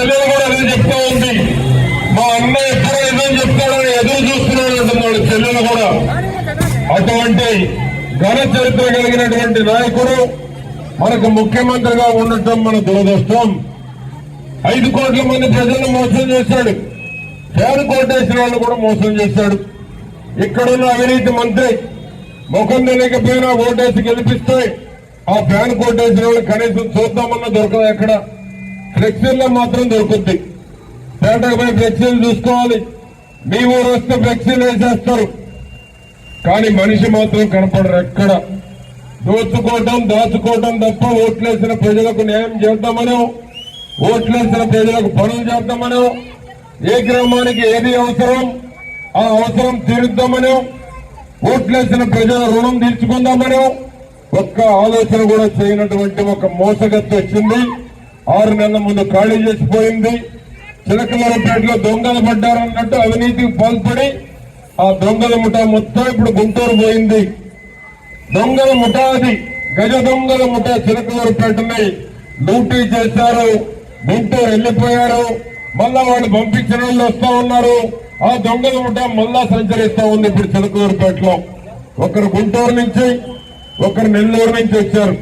చెల్లెలు కూడా అదే చెప్తా ఉంది. మా అన్న ఎప్పుడు నిజం చెప్తాడని ఎదురు చూస్తున్నాడు అంటున్నాడు చెల్లెలు కూడా. అటువంటి ఘన చరిత్ర కలిగినటువంటి నాయకుడు మనకు ముఖ్యమంత్రిగా ఉండటం మన దురదృష్టం. ఐదు కోట్ల మంది ప్రజలను మోసం చేశాడు. ఫ్యాన్ కోటేసిన వాళ్ళు కూడా మోసం చేశాడు. ఇక్కడున్న అవినీతి మంత్రి ముఖం తెలియకపోయినా ఓటేసి గెలిపిస్తే ఆ ఫ్యాన్ కోటేసిన వాళ్ళు కనీసం చూద్దామన్నా దొరకదు ఎక్కడ? ఫ్లెక్సీల్లో మాత్రం దొరుకుద్ది పేటకు పోయి ఫ్లెక్సీలు చూసుకోవాలి. మీ ఊరు వస్తే ఫ్లెక్సీలు వేసేస్తారు. కానీ మనిషి మాత్రం కనపడరు ఎక్కడ. దోచుకోవటం దాచుకోవటం తప్ప ఓట్లేసిన ప్రజలకు న్యాయం చేద్దామనో ఓట్లేసిన ప్రజలకు పనులు చేద్దామనో ఏ గ్రామానికి ఏది అవసరం ఆ అవసరం తీరుద్దామనో ఓట్లేసిన ప్రజల రుణం తీర్చుకుందామనో ఒక్క ఆలోచన కూడా చేయనటువంటి ఒక మోసగత్తు వచ్చింది. ఆరు నెలల ముందు ఖాళీ చేసిపోయింది చిలకలపేటలో దొంగలు పడ్డారన్నట్టు అవినీతికి పాల్పడి ఆ దొంగల ముఠా మొత్తం ఇప్పుడు గుంటూరు పోయింది. దొంగల ముఠా అది. గజ దొంగల ముఠా చిలకలూరుపేటని లూటీ చేశారు. గుంటూరు వెళ్ళిపోయారు. మళ్ళా వాళ్ళు పంపించిన వాళ్ళు వస్తా ఉన్నారు. ఆ దొంగల ముఠా మళ్ళా సంచరిస్తా ఉంది ఇప్పుడు చిలకలూరుపేటలో. ఒకరు గుంటూరు నుంచి ఒకరు నెల్లూరు నుంచి వచ్చారు.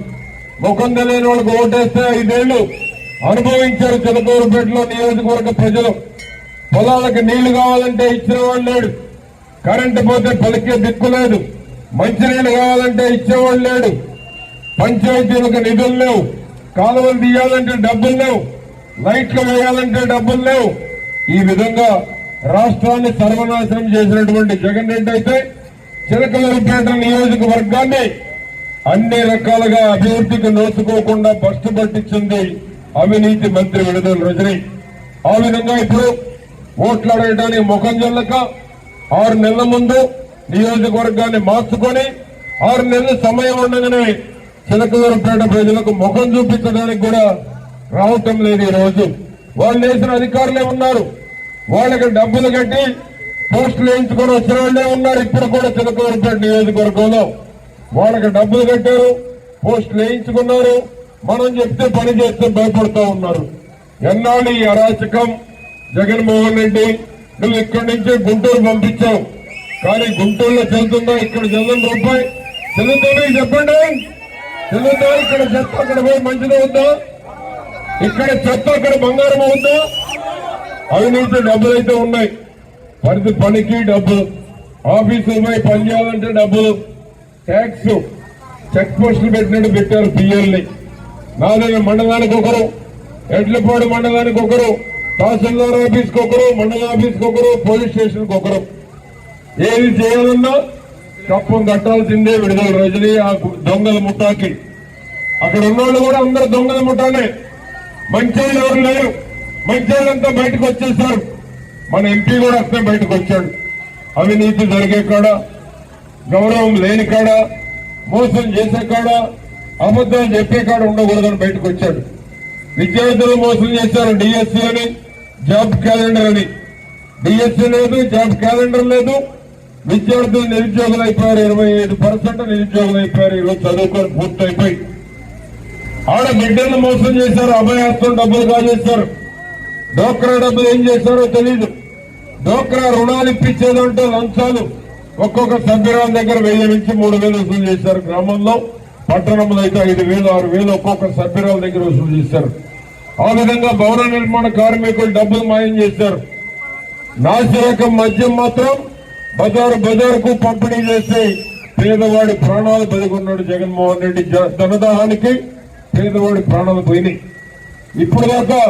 ముఖం తెలియని వాళ్ళకి ఓటేస్తే ఐదేళ్ళు అనుభవించారు చిలకూరుపేటలో నియోజకవర్గ ప్రజలు. పొలాలకు నీళ్ళు కావాలంటే ఇచ్చిన లేడు. కరెంటు పోతే పలికే దిక్కు లేదు. మంచినీళ్ళు కావాలంటే ఇచ్చేవాడు లేడు. పంచాయతీలకు నిధులు లేవు. కాలువలు తీయాలంటే డబ్బులు లేవు. లైట్లు వేయాలంటే డబ్బులు లేవు. ఈ విధంగా రాష్ట్రాన్ని సర్వనాశనం చేసినటువంటి జగన్ రెడ్డి అయితే చిలకలూరుపేట నియోజకవర్గాన్ని అన్ని రకాలుగా అభివృద్ధికి నోచుకోకుండా బస్టు పట్టించింది అవినీతి మంత్రి విడుదల రజని ఆ విధంగా ఇప్పుడు ఓట్లు అడగడానికి ముఖం చెల్లక ఆరు నెలల ముందు నియోజకవర్గాన్ని మార్చుకొని ఆరు నెలల సమయం ఉండగానే చిలకలూరుపేట ప్రజలకు ముఖం చూపించడానికి కూడా రావటం లేదు ఈ రోజు. వాళ్ళు వేసిన అధికారులే ఉన్నారు. వాళ్ళకి డబ్బులు కట్టి పోస్టులు వేయించుకొని వచ్చిన వాళ్ళే ఉన్నారు ఇప్పుడు కూడా చిలకలూరుపేట నియోజకవర్గంలో. వాళ్ళకి డబ్బులు కట్టారు పోస్టులు వేయించుకున్నారు. మనం చెప్తే పని చేస్తే భయపడుతూ ఉన్నారు. ఎన్నాళ్ళు ఈ అరాచకం? జగన్మోహన్ రెడ్డి నువ్వు ఇక్కడి నుంచి గుంటూరు పంపించావు కానీ గుంటూరులో చదువుతుందా ఇక్కడ చదువు రూపాయి? చెల్లుతుందా చెప్పండి. చదువుతా ఇక్కడ చెత్త అక్కడ పోయి మంచిది ఉందా? ఇక్కడ చెత్త అక్కడ బంగారం ఉందా? అవినీతి డబ్బులు అయితే ఉన్నాయి. పరిధి పనికి డబ్బులు ఆఫీసులు పోయి పని చేయాలంటే డబ్బులు. ట్యాక్స్. చెక్ పోస్టులు పెట్టినట్టు పెట్టారు పిఎల్ని. నాలుగు మండలానికి ఒకరు ఎడ్లపాడు మండలానికి ఒకరు తహసీల్దార్ ఆఫీస్కి ఒకరు మండల ఆఫీస్కి ఒకరు పోలీస్ స్టేషన్కి ఒకరు. ఏది చేయాలన్నా కప్పం కట్టాల్సిందే విడుదల రజనీ ఆ దొంగల ముఠాకి. అక్కడ ఉన్నోళ్ళు కూడా అందరు దొంగల ముఠానే మంచోళ్ళు ఎవరు లేరు. మంచోళ్ళంతా బయటకు వచ్చేసారు మన ఎంపీ కూడా అట్నే బయటకు వచ్చాడు. అవినీతి జరిగే కాడ గౌరవం లేని కాడ మోసం చేసే కాడ అబద్ధం చెప్పే కాడ ఉండకూడదని బయటకు వచ్చాడు. విద్యార్థులు మోసం చేశారు డిఎస్సీ అని జాబ్ క్యాలెండర్ అని. డిఎస్సీ లేదు జాబ్ క్యాలెండర్ లేదు. విద్యార్థులు నిరుద్యోగులు అయిపోయారు ఇరవై ఐదు పర్సెంట్ నిరుద్యోగులు అయిపోయారు ఈరోజు చదువుకొని పూర్తయిపోయి. ఆడ బిడ్డలను మోసం చేశారు అభయాస్తం డబ్బులు కాజేశారు. డోక్రా డబ్బులు ఏం చేశారో తెలీదు. డోక్రా రుణాలు ఇప్పించేదంటే లంచాలు. ఒక్కొక్క సభ్యురాల దగ్గర వెయ్యి నుంచి మూడు వేలు వసూలు చేశారు గ్రామంలో. పట్టణంలో అయితే ఐదు వేలు ఆరు వేలు ఒక్కొక్క సభ్యురాల దగ్గర వసూలు చేశారు ఆ విధంగా భవన నిర్మాణ కార్మికులు డబ్బులు మాయం చేశారు నాసిరకం మద్యం మాత్రం బజారు బజారుకు పంపిణీ చేసి పేదవాడి ప్రాణాలు బతికున్నాడు జగన్మోహన్ రెడ్డి. ధనదాహానికి పేదవాడి ప్రాణాలు పోయినాయి. ఇప్పుడు దాకా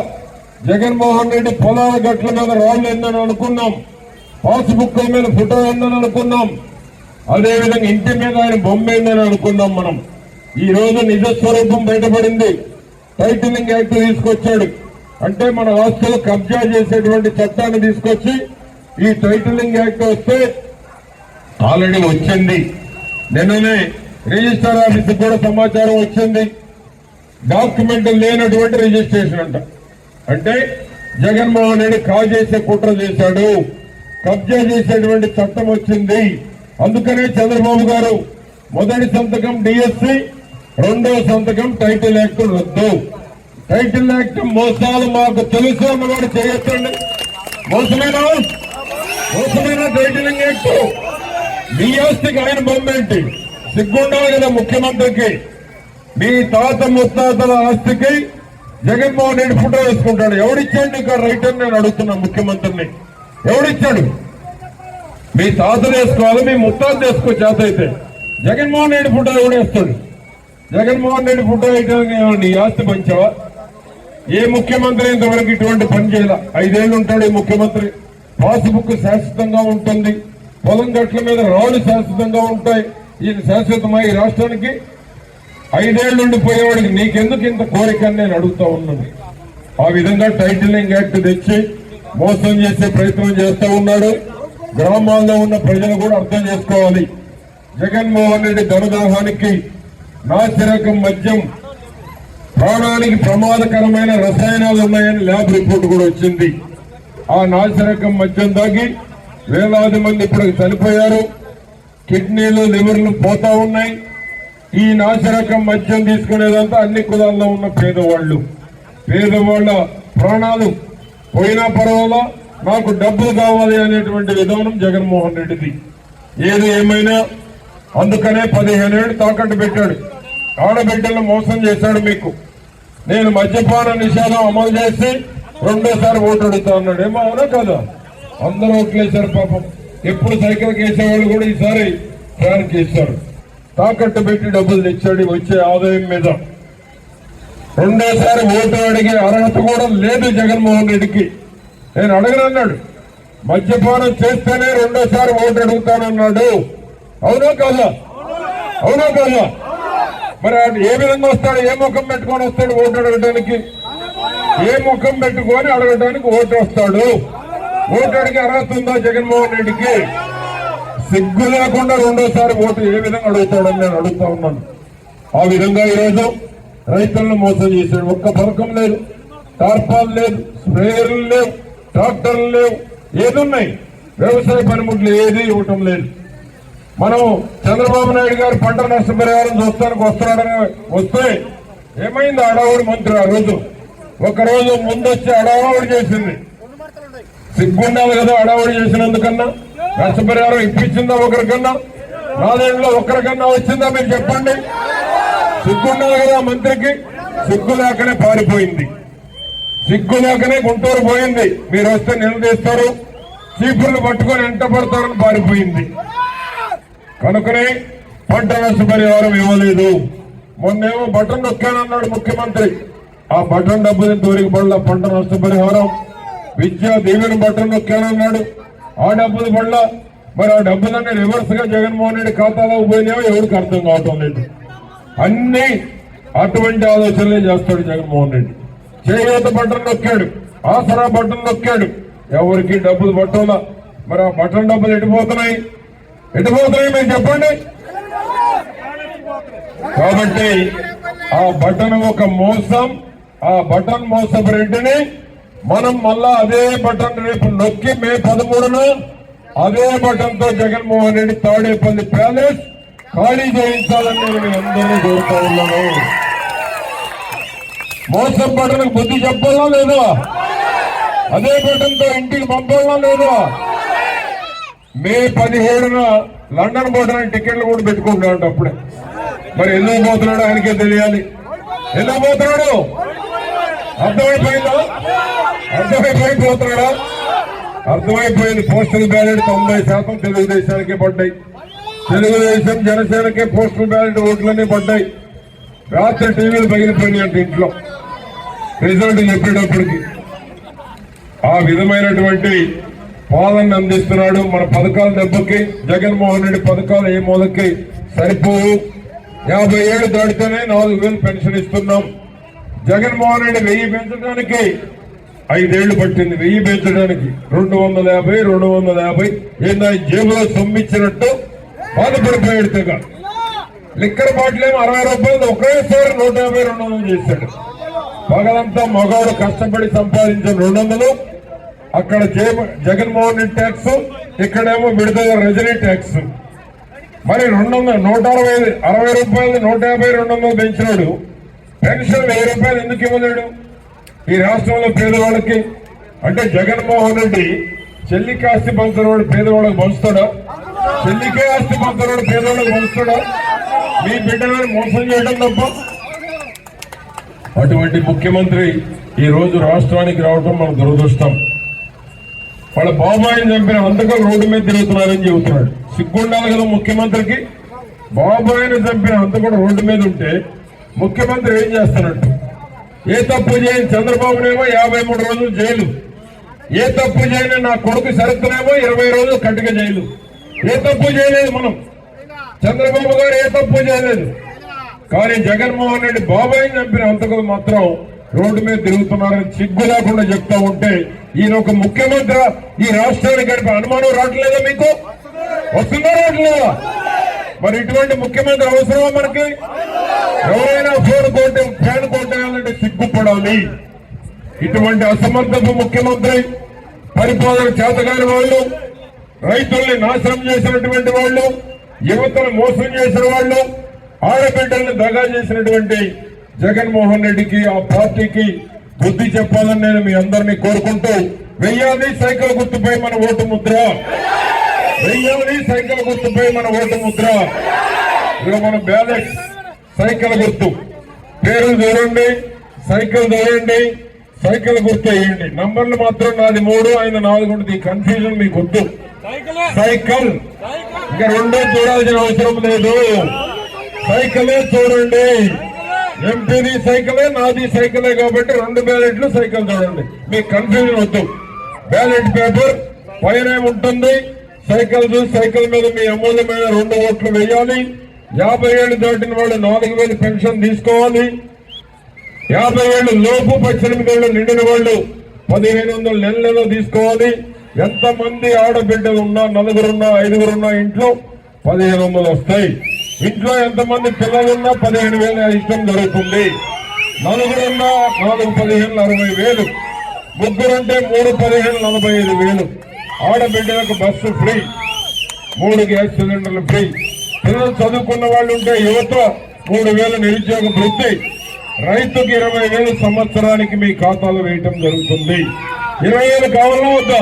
జగన్మోహన్ రెడ్డి పొలాల గట్ల మీద రాళ్ళు ఏందని అనుకున్నాం. పాస్బుక్ల మీద ఫోటో ఏందని అనుకున్నాం. అదేవిధంగా ఇంటి మీద ఆయన బొమ్మ ఏందని అనుకున్నాం మనం. ఈ రోజు నిజ స్వరూపం బయటపడింది. టైటిలింగ్ యాక్ట్ తీసుకొచ్చాడు. అంటే మన ఆస్తులు కబ్జా చేసేటువంటి చట్టాన్ని తీసుకొచ్చి ఈ టైటిలింగ్ యాక్ట్ వస్తే ఆల్రెడీ వచ్చింది. నిన్ననే రిజిస్టర్ ఆఫీస్ కూడా సమాచారం వచ్చింది. డాక్యుమెంట్ లేనటువంటి రిజిస్ట్రేషన్ అంట. అంటే జగన్మోహన్ రెడ్డి కాజేసే కుట్ర చేశాడు. కబ్జా చేసేటువంటి చట్టం వచ్చింది. అందుకనే చంద్రబాబు గారు మొదటి సంతకం డిఎస్సి రెండో సంతకం టైటిల్ యాక్ట్ రద్దు టైటిల్ యాక్ట్ మోసాలు మాకు తెలుసు అన్నవాడు చేయొచ్చండి. మోసమేనా మోసమైన టైటిలింగ్ యాక్ట్ మీ ఆస్తికి ఆయన బొమ్మేంటి సిగ్గుండాలి కదా ముఖ్యమంత్రికి. మీ తాత ముత్తాతల ఆస్తికి జగన్మోహన్ రెడ్డి ఫోటో వేసుకుంటాడు. ఎవడిచ్చాడు నీకు రైట్ అని నేను అడుగుతున్నా ముఖ్యమంత్రిని? ఎవడిచ్చాడు? మీ తాత వేసుకోవాలి? మీ ముత్తాతలు వేసుకో చేత అయితే. జగన్మోహన్ రెడ్డి ఫోటో ఎవడేస్తాడు జగన్మోహన్ రెడ్డి ఫోటో వేయడానికి ఆస్తి పంచావా? ఏ ముఖ్యమంత్రి ఇంతవరకు ఇటువంటి పని చేయాల. ఐదేళ్ళు ఉంటాడు ఈ ముఖ్యమంత్రి. పాస్బుక్ శాశ్వతంగా ఉంటుంది. పొలం గట్ల మీద రాళ్ళు శాశ్వతంగా ఉంటాయి. ఈయన శాశ్వతమా ఈ రాష్ట్రానికి? ఐదేళ్ళు ఉండిపోయేవాడికి నీకెందుకు ఇంత కోరిక అని నేను అడుగుతా ఉన్నాను. ఆ విధంగా టైటిలింగ్ యాక్ట్ తెచ్చి మోసం చేసే ప్రయత్నం చేస్తూ ఉన్నాడు. గ్రామాల్లో ఉన్న ప్రజలు కూడా అర్థం చేసుకోవాలి. జగన్మోహన్ రెడ్డి ధనదాహానికి నాసిరకం మద్యం ప్రాణానికి ప్రమాదకరమైన రసాయనాలు ఉన్నాయని ల్యాబ్ రిపోర్ట్ కూడా వచ్చింది. ఆ నాసిరకం మద్యం తాగి వేలాది మంది ఇప్పటికి చనిపోయారు. కిడ్నీలు లివర్లు పోతా ఉన్నాయి. ఈ నాసిరకం మద్యం తీసుకునేదంతా అన్ని కులాల్లో ఉన్న పేదవాళ్ళు. పేదవాళ్ళ ప్రాణాలు పోయినా పర్వాలా నాకు డబ్బులు కావాలి అనేటువంటి విధానం జగన్మోహన్ రెడ్డిది. ఏది ఏమైనా అందుకనే పదిహేను ఏళ్ళు తాకట్టు పెట్టాడు. ఆడబిడ్డలను మోసం చేశాడు మీకు. నేను మద్యపాన నిషేధం అమలు చేసి రెండోసారి ఓటు అడుగుతా అన్నాడు ఏమో అవునా కదా? అందరూ ఓట్లేశారు పాపం. ఎప్పుడు సైకిల్ కేసేవాళ్ళు కూడా ఈసారి ఫ్యాన్ వేశారు తాకట్టు పెట్టి డబ్బులు తెచ్చాడు వచ్చే ఆదాయం మీద. రెండోసారి ఓటు అడిగే అర్హత కూడా లేదు జగన్మోహన్ రెడ్డికి. నేను అడగనన్నాడు మద్యపానం చేస్తేనే రెండోసారి ఓటు అడుగుతానన్నాడు. అవునా కాదా? అవునా కాదా? మరి ఆయన ఏ విధంగా వస్తాడు? ఏ ముఖం పెట్టుకొని వస్తాడు ఓటు అడగడానికి? ఏ ముఖం పెట్టుకొని అడగడానికి ఓటు వస్తాడు? ఓటు అడిగే అర్హత ఉందా జగన్మోహన్ రెడ్డికి? సిగ్గు లేకుండా రెండోసారి ఓటు ఏ విధంగా అడుగుతాడని నేను అడుగుతా ఉన్నాను. ఆ విధంగా ఈరోజు రైతులను మోసం చేశాడు. ఒక్క పథకం లేదు. టార్పాలు లేదు. స్ప్రేయర్లు లేవు. ట్రాక్టర్లు లేవు. ఏదున్నాయి? వ్యవసాయ పనిముట్లు ఏది ఇవ్వటం లేదు. మనం చంద్రబాబు నాయుడు గారు పంట నష్టపరిహారం చూస్తానికి వస్తున్నాడని వస్తే ఏమైంది అడావుడి మంత్రి ఆ రోజు? ఒకరోజు ముందొచ్చి ముందు వచ్చి చేసింది. సిగ్గుండాలి కదా అడావుడి చేసినందుకన్నా? నష్టపరిహారం ఇప్పించిందా ఒకరికన్నా? నాదేళ్ళలో ఒకరికన్నా వచ్చిందా మీరు చెప్పండి? సిగ్గుండాలి కదా మంత్రికి? సిగ్గు లేకనే పారిపోయింది. సిగ్గు లేకనే గుంటూరు పోయింది. మీరు వస్తే నిలదీస్తారు. చీపుర్లు పట్టుకొని ఎంట పడతారని పారిపోయింది. కనుకనే పంట నష్ట పరిహారం ఇవ్వలేదు. మొన్నేమో బటన్ నొక్కానన్నాడు ముఖ్యమంత్రి. ఆ బటన్ డబ్బులు తోరికి పడల పంట నష్ట పరిహారం విద్యా దీవెన బటన్ నొక్కానన్నాడు ఆ డబ్బులు పడల. మరి ఆ డబ్బులన్నీ రివర్స్గా జగన్మోహన్ రెడ్డి ఖాతాలో పోయినాయో ఎవరికి అర్థం కావటం లేదు. అన్ని అటువంటి ఆలోచనలే చేస్తాడు జగన్మోహన్ రెడ్డి. చేయూత బటన్ నొక్కాడు ఆసరా బటన్ నొక్కాడు. ఎవరికి డబ్బులు పట్టోలా? మరి ఆ బటన్ డబ్బులు ఎటు పోతున్నాయి మీరు చెప్పండి. కాబట్టి ఆ బటన్ ఒక మోసం ఆ బటన్ మోసపు రెంటిని మనం మళ్ళా అదే బటన్ రేపు నొక్కి మే పదమూడున అదే బటన్తో జగన్మోహన్ రెడ్డి తాడేపల్లి ప్యాలెస్ ఖాళీ చేయించాలని నేను అందరినీ కోరుతా ఉన్నాను. మోసం బటన్ బుద్ధి చెప్పాలా లేదా? అదే బటన్తో ఇంటికి పంపాలా లేదా? మే పదిహేడున లండన్ పోవడానికి టికెట్లు కూడా పెట్టుకుంటాడు అప్పుడే. మరి ఎందుకు పోతున్నాడు ఆయనకే తెలియాలి. ఎందుకు పోతున్నాడు? అర్థమైపోయిందా? అర్థమైపోయి పోతున్నాడా అర్థమైపోయింది. పోస్టల్ బ్యాలెట్ తొంభై శాతం తెలుగుదేశానికే పడ్డాయి. తెలుగుదేశం జనసేనకే పోస్టల్ బ్యాలెట్ ఓట్లన్నీ పడ్డాయి. రాత్రి టీవీలు పగిలిపోయినాయి అంటే ఇంట్లో. రిజల్ట్ చెప్పేటప్పటికి. ఆ విధమైనటువంటి పాలన అందిస్తున్నాడు. మన పథకాల దెబ్బకి జగన్మోహన్ రెడ్డి పథకాలు ఏ మూలకి సరిపోవు. యాభై ఏళ్ళు దాటితేనే నాలుగు వేలు పెన్షన్ ఇస్తున్నాం. జగన్మోహన్ రెడ్డి వెయ్యి పెంచడానికి ఐదేళ్ళు పట్టింది. వెయ్యి పెంచడానికి రెండు వందల యాభై రెండు వందల యాభై. ఏందా జేబులో సొమ్మిచ్చినట్టు బాధపడిపోయాడు తెగ. లిక్కర్ బాటిల్ ఏమో అరవై రూపాయలు ఒకేసారి నూట యాభై రెండు వందలు చేశాడు. పగలంతా మగవాడు కష్టపడి సంపాదించిన రెండు వందలు అక్కడ జగన్మోహన్ రెడ్డి ట్యాక్స్ ఇక్కడేమో విడుదల రజనీ ట్యాక్స్ మరి రెండు వందల నూట అరవై అరవై రూపాయలు నూట యాభై రెండు వందలు పెంచినాడు. పెన్షన్ వెయ్యి రూపాయలు ఎందుకు ఇవ్వలేడు? ఈ రాష్ట్రంలో పేదవాళ్ళకి. అంటే జగన్మోహన్ రెడ్డి చెల్లికి ఆస్తి పంచుతాడు పేదవాళ్ళకి పంచుతాడా? చెల్లికే ఆస్తి పంచుతాడు పేదవాళ్ళకి పంచుతాడా? మీ బిడ్డలను మోసం చేయడం తప్ప? అటువంటి ముఖ్యమంత్రి ఈ రోజు రాష్ట్రానికి రావడం మన దురదృష్టం. వాళ్ళ బాబాయిని చంపిన హంతకులు రోడ్డు మీద తిరుగుతున్నారని చెబుతున్నాడు. సిగ్గుండాలి కదా ముఖ్యమంత్రికి? బాబాయిని చంపిన హంతకుడు రోడ్డు మీద ఉంటే ముఖ్యమంత్రి ఏం చేస్తానంట ఏ తప్పు చేయని చంద్రబాబునేమో యాభై మూడు రోజులు జైలు. ఏ తప్పు చేయని నా కొడుకు శరత్నేమో ఇరవై రోజులు కట్టుక జైలు. ఏ తప్పు చేయలేదు మనం. చంద్రబాబు గారు ఏ తప్పు చేయలేదు. కానీ జగన్మోహన్ రెడ్డి బాబాయిని చంపిన హంతకులు మాత్రం రోడ్డు మీద తిరుగుతున్నారని సిగ్గు లేకుండా చెప్తా ఉంటే ఈయన ఒక ముఖ్యమంత్రి. ఈ రాష్ట్రానికి గడిపే అనుమానం రావట్లేదా మీకు? వస్తుందా రావట్లేదా? మరి ఇటువంటి ముఖ్యమంత్రి అవసరమా మనకి? ఎవరైనా ఫోన్ కోట ఫ్యాన్ కోటేయాలంటే సిగ్గుపడాలి. ఇటువంటి అసమర్థపు ముఖ్యమంత్రి పరిపాలన చేతగాని వాళ్ళు రైతుల్ని నాశనం చేసినటువంటి వాళ్ళు యువతను మోసం చేసిన వాళ్ళు ఆడబిడ్డల్ని దగా చేసినటువంటి జగన్మోహన్ రెడ్డికి ఆ పార్టీకి బుద్ధి చెప్పాలని నేను మీ అందరినీ కోరుకుంటూ వెయ్యాది సైకిల్ గుర్తుపై మన ఓటు ముద్ర. వెయ్యాది సైకిల్ గుర్తుపై మన ఓటు ముద్ర. ఇలా మన బ్యాలెట్ సైకిల్ గుర్తు. పేరు చూడండి సైకిల్ చూడండి సైకిల్ గుర్తు వేయండి. నంబర్లు మాత్రం నాది మూడు ఆయన నాలుగు ఉంటుంది కన్ఫ్యూజన్ మీకు వద్దు. సైకిల్. ఇంకా రెండో చూడాల్సిన అవసరం లేదు. సైకిలే చూడండి. ఎంపీది సైకిలే నాది సైకిలే కాబట్టి రెండు బ్యాలెట్లు సైకిల్ చూడండి. మీకు కన్ఫ్యూజన్ వద్దు. బ్యాలెట్ పేపర్ పైన ఉంటుంది. సైకిల్ చూసి సైకిల్ మీద మీ అమూల్యమైన రెండు ఓట్లు వేయాలి. యాభై ఏళ్ళు దాటిన వాళ్ళు నాలుగు వేలు పెన్షన్ తీసుకోవాలి. యాభై ఏళ్ళు లోపు పద్దెనిమిది ఏళ్ళు నిండిన వాళ్ళు పదిహేను వందల నెలలలో తీసుకోవాలి. ఎంతమంది ఆడబిడ్డలు ఉన్నా నలుగురున్నా ఐదుగురున్నా ఇంట్లో పదిహేను వందలు వస్తాయి. ఇంట్లో ఎంతమంది పిల్లలున్నా పదిహేను వేల ఇష్టం జరుగుతుంది నలుగురున్నా నాలుగు పదిహేను అరవై వేలు. ముగ్గురంటే మూడు పదిహేను నలభై ఐదు వేలు. ఆడబిడ్డలకు బస్సు ఫ్రీ. మూడు గ్యాస్ సిలిండర్లు ఫ్రీ. పిల్లలు చదువుకున్న వాళ్ళు ఉంటే యువత మూడు వేల నిరుద్యోగ వృత్తి. రైతుకి ఇరవై వేలు సంవత్సరానికి మీ ఖాతాలో వేయటం జరుగుతుంది. ఇరవై వేలు కావాలా వద్దా?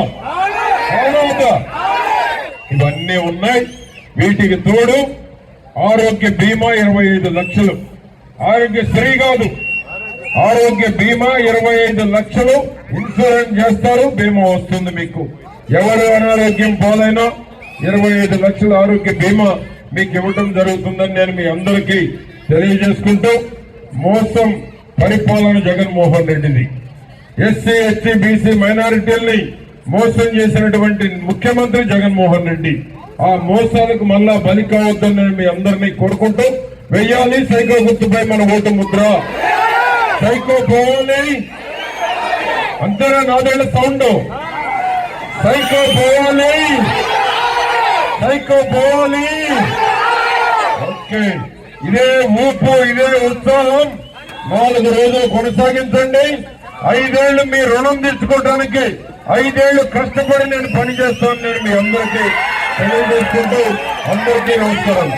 కావాలా వద్దా? ఇవన్నీ ఉన్నాయి. వీటికి తోడు ఆరోగ్య బీమా ఇరవై ఐదు లక్షలు. ఆరోగ్యశ్రీ కాదు. ఆరోగ్య బీమా ఇరవై ఐదు లక్షలు. ఇన్సూరెన్స్ చేస్తారు బీమా వస్తుంది మీకు. ఎవరు అనారోగ్యం పాలైనా ఇరవై ఐదు లక్షల ఆరోగ్య బీమా మీకు ఇవ్వటం జరుగుతుందని నేను మీ అందరికీ తెలియజేసుకుంటూ మోసం పరిపాలన జగన్మోహన్ రెడ్డిది. ఎస్సీ ఎస్టీ బీసీ మైనారిటీల్ని మోసం చేసినటువంటి ముఖ్యమంత్రి జగన్మోహన్ రెడ్డి. ఆ మోసాలకు మళ్ళా బలి కావద్దని నేను మీ అందరినీ కోరుకుంటూ వెయ్యాలి. సైకో గుర్తుపై మన ఓటు ముద్ర. సైకో పోవాలి అంతేనా? నాదేళ్ళ సౌండ్. సైకో పోవాలి సైకో పోవాలి ఓకే. ఇదే ఊపు ఇదే ఉత్సాహం. నాలుగు రోజులు కొనసాగించండి. ఐదేళ్ళు మీ రుణం తీర్చుకోవడానికి ఐదేళ్ళు కష్టపడి నేను పని చేస్తాను నేను మీ అందరికీ తెలియజేసుకుంటూ అందరికీ నమస్కారం.